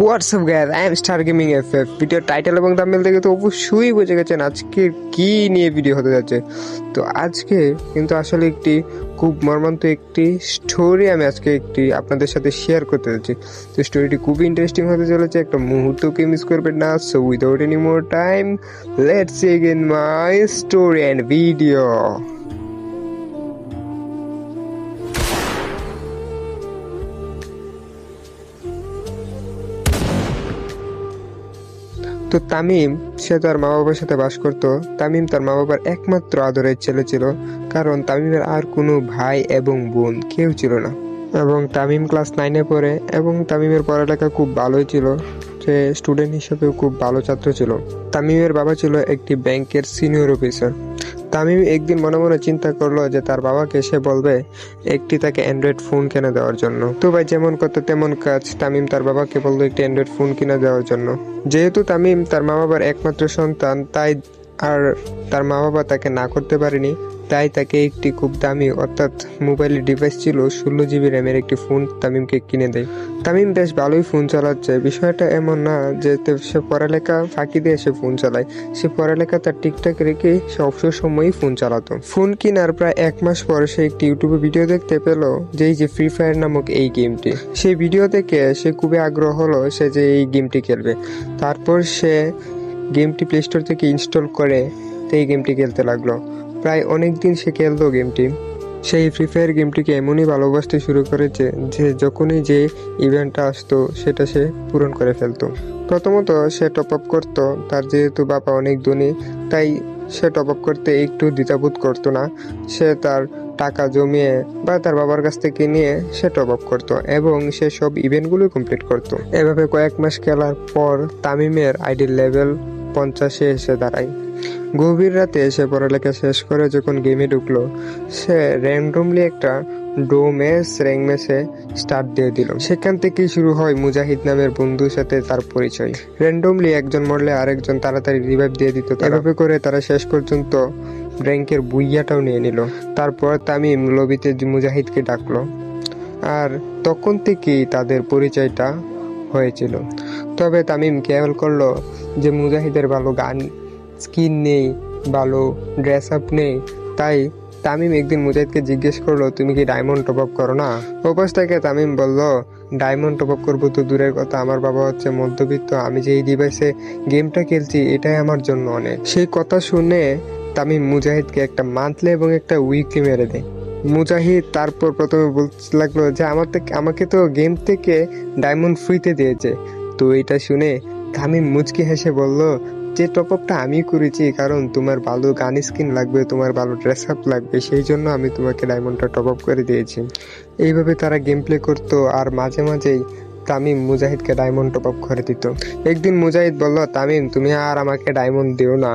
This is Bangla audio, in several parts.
What's up guys I'm star gaming F F video title এবং দামেল দেখে তো অবশ্যই বুঝে গেছেন আজকে কি নিয়ে ভিডিও হতে যাচ্ছে। তো আজকে কিন্তু আসলে একটি খুব মর্মান্তিক একটি স্টোরি আমি আজকে একটি আপনাদের সাথে শেয়ার করতে যাচ্ছি। তো স্টোরিটি খুবই ইন্টারেস্টিং হতে চলেছে। একটা মুহূর্তকে মিস করবেন না। So without any more time let's again my story and video তো তামিম, সে তার মা বাবার সাথে বাস করত। তামিম তার মা বাবার একমাত্র আদরের ছেলে ছিল, কারণ তামিমের আর কোনো ভাই এবং বোন কেউ ছিল না। এবং তামিম ক্লাস নাইনে পড়ে, এবং তামিমের পড়ালেখা খুব ভালোই ছিল, সে স্টুডেন্ট হিসেবেও খুব ভালো ছাত্র ছিল। তামিমের বাবা ছিল একটি ব্যাংকের সিনিয়র অফিসার। তামিম একদিন মনে মনে চিন্তা করল যে তার বাবাকে সে বলবে, একটি তাকে অ্যান্ড্রয়েড ফোন কিনে দেওয়ার জন্য। তো ভাই যেমন কত তেমন কাজ, তামিম তার বাবাকে বলল, একটি অ্যান্ড্রয়েড ফোন কিনে দেওয়ার জন্য। যেহেতু তামিম তার মা বাবার একমাত্র সন্তান, তাই আর তার মা বাবা তাকে না করতে পারেনি তাই তাকে একটি খুব দামি, অর্থাৎ মোবাইলের ডিভাইস ছিল, ষোলো জিবি র্যামের একটি ফোন তামিমকে কিনে দেয়। তামিম বেশ ভালোই ফোন চালাচ্ছে। বিষয়টা এমন না যে সে পড়ালেখা ফাঁকি দিয়ে সে ফোন চালায়। সে পড়ালেখা তার ঠিকঠাক রেখে সে অবসর সময়ই ফোন চালাতো। ফোন কেনার প্রায় এক মাস পর সে একটি ইউটিউবে ভিডিও দেখতে পেল যে এই যে ফ্রি ফায়ার নামক এই গেমটি সেই ভিডিও দেখে সে খুবই আগ্রহ হলো সে যে এই গেমটি খেলবে। তারপর সে গেমটি প্লে স্টোর থেকে ইনস্টল করে এই গেমটি খেলতে লাগল। প্রায় অনেক দিন সে খেলতো গেমটি। সেই ফ্রি ফায়ার গেমটিকে এমনই ভালোবাসতে শুরু করেছে যে যখনই যে ইভেন্টটা আসতো, সেটা সে পূরণ করে ফেলতো। প্রথমত সে টপ আপ করতো, তার যেহেতু বাবা অনেক ধনী, তাই সে টপ আপ করতে একটু দ্বিধাবোধ করতো না। সে তার টাকা জমিয়ে বা তার বাবার কাছ থেকে নিয়ে সে টপ আপ করতো এবং সে সব ইভেন্টগুলো কমপ্লিট করতো। এভাবে কয়েক মাস খেলার পর তামিমের আইডির লেভেল পঞ্চাশে এসে দাঁড়ায়। গভীর রাতে সে পড়ালেখা শেষ করে যখন গেমে ঢুকলো, সে র্যান্ডমলি একটা ডো ম্যাচ ম্যাচে স্টার্ট দিয়ে দিল। সেখান থেকেই শুরু হয় মুজাহিদ নামের বন্ধুর সাথে তার পরিচয়। র্যান্ডমলি একজন মরলে আরেকজন তাড়াতাড়ি রিভাইভ দিয়ে দিত এভাবে করে তারা শেষ পর্যন্ত র্যাঙ্কের বুইয়াটাও নিয়ে নিল। তারপর তামিম লবিতে মুজাহিদকে ডাকলো। আর তখন থেকেই তাদের পরিচয়টা হয়েছিল। তবে তামিম খেয়াল করল যে মুজাহিদের ভালো গান স্কিন নেই, ভালো ড্রেস আপ নেই। তাই তামিম একদিন মুজাহিদকে জিজ্ঞেস করল, তুমি কি ডায়মন্ড টপ আপ করো না? ওপাশ থেকে তামিম বলল ডায়মন্ড টপ আপ করব তো দূরের কথা, আমার বাবা হচ্ছে মধ্যবিত্ত, আমি যে এই ডিভাইসে গেমটা খেলছি, এটাই আমার জন্য অনেক। সেই কথা শুনে তামিম মুজাহিদকে একটা মান্থলি এবং একটা উইকলি মেরে দেয়। মুজাহিদ তারপর প্রথমে বলতে লাগল যে, আমার থেকে, আমাকে তো গেম থেকে ডায়মন্ড ফ্রিতে দিয়েছে। তো এটা শুনে তামিম মুচকি হেসে বলল যে টপ আপটা আমি করেছি কারণ তোমার ভালো গান স্কিন লাগবে, তোমার ভালো ড্রেস আপ লাগবে, সেই জন্য আমি তোমাকে ডায়মন্ডটা টপ আপ করে দিয়েছি। এইভাবে তারা গেম প্লে করতো, আর মাঝে মাঝেই তামিম মুজাহিদকে ডায়মন্ড টপ আপ করে দিত। একদিন মুজাহিদ বলল, তামিম, তুমি আর আমাকে ডায়মন্ড দিও না,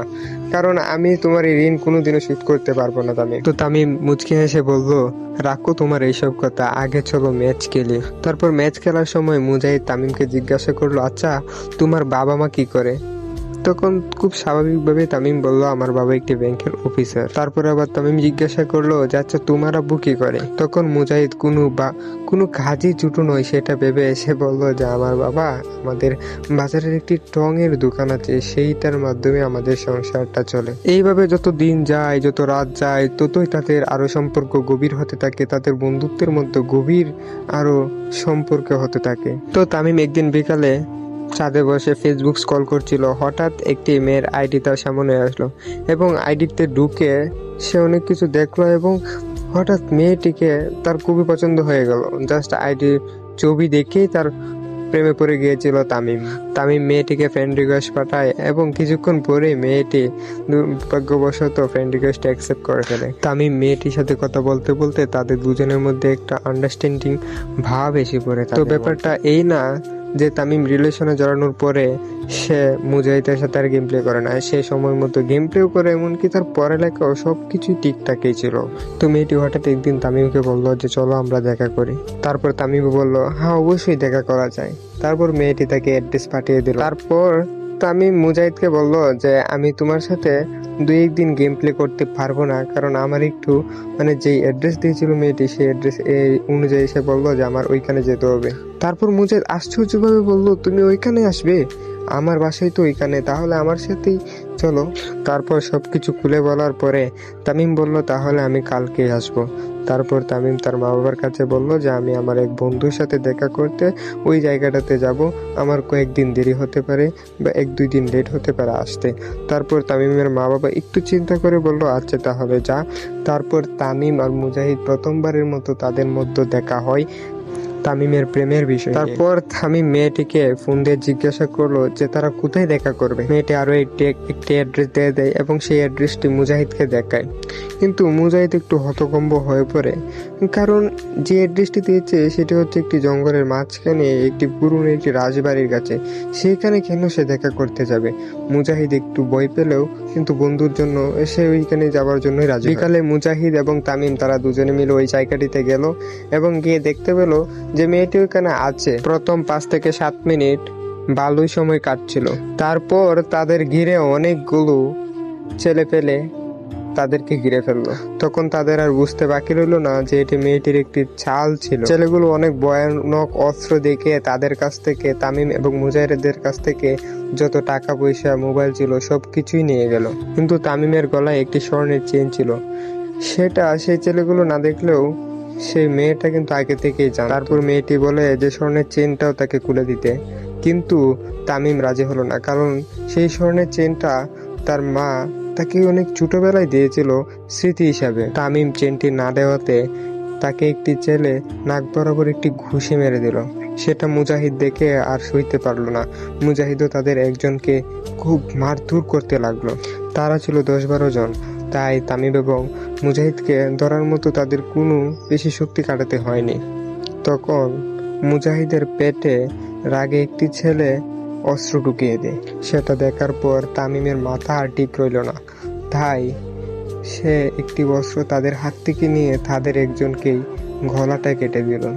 কারণ আমি তোমার এই ঋণ কোনোদিনও শোধ করতে পারব না, তামিম। তো তামিম মুচকি হেসে বলল, রাখো তোমার এইসব কথা, আগে চলো ম্যাচ খেলি। তারপর ম্যাচ খেলার সময় মুজাহিদ তামিমকে জিজ্ঞাসা করল আচ্ছা তোমার বাবা মা কি করে? তখন খুব স্বাভাবিকভাবে তামিম বলল, আমার বাবা একটি ব্যাংকের অফিসার। তারপর আবার তামিম জিজ্ঞাসা করল যে আচ্ছা তোমার আব্বু কি করে? তখন মুজাহিদ, কোনো বা, কোনো কাজই জুটো নয়, সেটা ভেবে এসে বলল যে, আমার বাবা আমাদের বাজারের একটি টং এর দোকান আছে, সেইটার মাধ্যমে আমাদের সংসারটা চলে। এইভাবে যত দিন যায়, যত রাত যায়, ততই তাদের আরও সম্পর্ক গভীর হতে থাকে, তাদের বন্ধুত্বের মধ্যে গভীর আরও সম্পর্ক হতে থাকে। তো তামিম একদিন বিকালে ছাদে বসে ফেসবুক স্ক্রল করছিল। হঠাৎ একটি মেয়ের আইডি তার সামনে আসলো এবং আইডিতে ঢুকে সে অনেক কিছু দেখল এবং হঠাৎ মেয়েটিকে তার খুবই পছন্দ হয়ে গেল। জাস্ট আইডির ছবি দেখেই তার প্রেমে পড়ে গিয়েছিল তামিম। তামিম মেয়েটিকে ফ্রেন্ড রিকোয়েস্ট পাঠায় এবং কিছুক্ষণ পরে মেয়েটি দুর্ভাগ্যবশত ফ্রেন্ড রিকোয়েস্ট অ্যাকসেপ্ট করে ফেলে। তামিম মেয়েটির সাথে কথা বলতে বলতে তাদের দুজনের মধ্যে একটা আন্ডারস্ট্যান্ডিং ভাব এসে পড়ে তো ব্যাপারটা এই না যে তামিম রিলেশনে জড়ানোর পরে সে মুজাহিদের সাথে আর গেম প্লে করে না। সে সময় মতো গেম প্লেও করে, এমনকি তার পড়ালেখাও সব কিছুই ঠিকঠাকই ছিল। তো মেয়েটি হঠাৎ একদিন তামিমকে বলল যে, চলো আমরা দেখা করি। তারপর তামিম বলল হ্যাঁ অবশ্যই দেখা করা যায়। তারপর মেয়েটি তাকে অ্যাড্রেস পাঠিয়ে দিল। তারপর তামিম মুজাহিদকে বলল যে, আমি তোমার সাথে দুই একদিন গেম প্লে করতে পারব না, কারণ আমার একটু মানে যেই অ্যাড্রেস দিয়েছিল মেয়েটি, সেই অ্যাড্রেস এই অনুযায়ী সে বলল যে, আমার ওইখানে যেতে হবে। তারপর মুজাহিদ আশ্চর্যভাবে বলল, তুমি ওইখানে আসবে? আমার বাসায় তো ওইখানে, তাহলে আমার সাথেই চলো। তারপর সব কিছু খুলে বলার পরে তামিম বলল, তাহলে আমি কালকে আসব। তারপর তামিম তার মা বাবার কাছে বলল যে, আমি আমার এক বন্ধুর সাথে দেখা করতে ওই জায়গাটাতে যাব। আমার কয়েকদিন দেরি হতে পারে বা এক দুই দিন লেট হতে পারে আসতে। তারপর তামিমের মা বাবা একটু চিন্তা করে বলল আচ্ছা তাহলে যা। তারপর তামিম আর মুজাহিদ প্রথমবারের মতো তাদের মধ্যে দেখা হয়। তামিমের প্রেমের বিষয়। তারপর তামিম মেয়েটিকে ফোন দিয়ে জিজ্ঞাসা করল যে তারা কোথায় দেখা করবে। মেয়েটি আরও একটি একটি অ্যাড্রেস দিয়ে দেয় এবং সেই অ্যাড্রেসটি মুজাহিদকে দেখায়। কিন্তু মুজাহিদ একটু হতকম্ব হয়ে পড়ে। কারণ যে অ্যাড্রেসটি দিয়েছে সেটি হচ্ছে একটি জঙ্গলের মাঝখানে একটি পুরনো একটি রাজবাড়ির কাছে। সেখানে কেন সে দেখা করতে যাবে? মুজাহিদ একটু বই পেলেও কিন্তু বন্ধুর জন্য সে ওইখানে যাওয়ার জন্যই রাজি বিকালে মুজাহিদ এবং তামিম তারা দুজনে মিলে ওই জায়গাটিতে গেল এবং গিয়ে দেখতে পেল যে মেয়েটি ওইখানে আছে, প্রথম পাঁচ থেকে সাত মিনিট ভালোই সময় কাটছিল। তারপর তাদের ঘিরে অনেকগুলো ছেলে পেলে তাদেরকে ঘিরে ফেলল। তখন তাদের আর বুঝতে বাকি রইল না যে এটি মেয়েটির একটি চাল ছিল। ছেলেগুলো অনেক ভয়ানক অস্ত্র দেখে তাদের কাছ থেকে, তামিম এবং মুজাহিদের কাছ থেকে যত টাকা, পয়সা, মোবাইল ছিল, সব কিছুই নিয়ে গেল। কিন্তু তামিমের গলায় একটি স্বর্ণের চেন ছিল। সেটা সেই ছেলেগুলো না দেখলেও সেই মেয়েটা কিন্তু আগে থেকেই জান। তারপর মেয়েটি বলে, যে স্বর্ণের চেনটাও তাকে খুলে দিতে। কিন্তু তামিম রাজি হলো না, কারণ সেই স্বর্ণের চেনটা তার মা তাকে অনেক ছোটবেলায় দিয়েছিল স্মৃতি হিসাবে। তামিম চেনটি না দেওয়াতে তাকে একটি ছেলে নাক বরাবর একটি ঘুষি মেরে দিল। সেটা মুজাহিদ দেখে আর সইতে পারল না। মুজাহিদও তাদের একজনকে খুব মারধর করতে লাগল। তারা ছিল দশ বারো জন। তাই তামিম এবং মুজাহিদকে ধরার মতো তাদের কোনো বেশি শক্তি কাটাতে হয়নি। তখন মুজাহিদের পেটে রাগে একটি ছেলে অস্ত্র ঢুকিয়ে দেয়। সেটা দেখার পর তামিমের মাথা আর ঠিক রইল না। তাই সে একটি অস্ত্র তাদের হাত থেকে নিয়ে তাদের একজনকেই গলাটা কেটে দিল।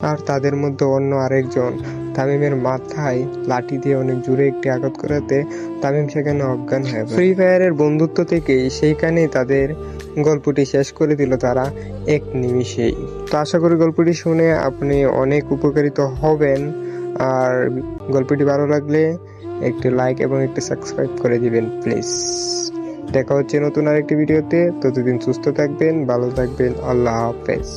আর তাদের মধ্যে অন্য আরেকজন তামিমের মাথায় লাঠি দিয়ে অনেক জোরে একটি আঘাত করাতে তামিম সেখানে অজ্ঞান হয় ফ্রি ফায়ারের বন্ধুত্ব থেকেই সেইখানেই তাদের গল্পটি শেষ করে দিল তারা এক নিমিষেই। তো আশা করি গল্পটি শুনে আপনি অনেক উপকারিত হবেন। আর গল্পটি ভালো লাগলে একটি লাইক এবং একটি সাবস্ক্রাইব করে দিবেন প্লিজ দেখা হচ্ছে নতুন আরেকটি ভিডিওতে। ততদিন সুস্থ থাকবেন, ভালো থাকবেন। আল্লাহ হাফেজ।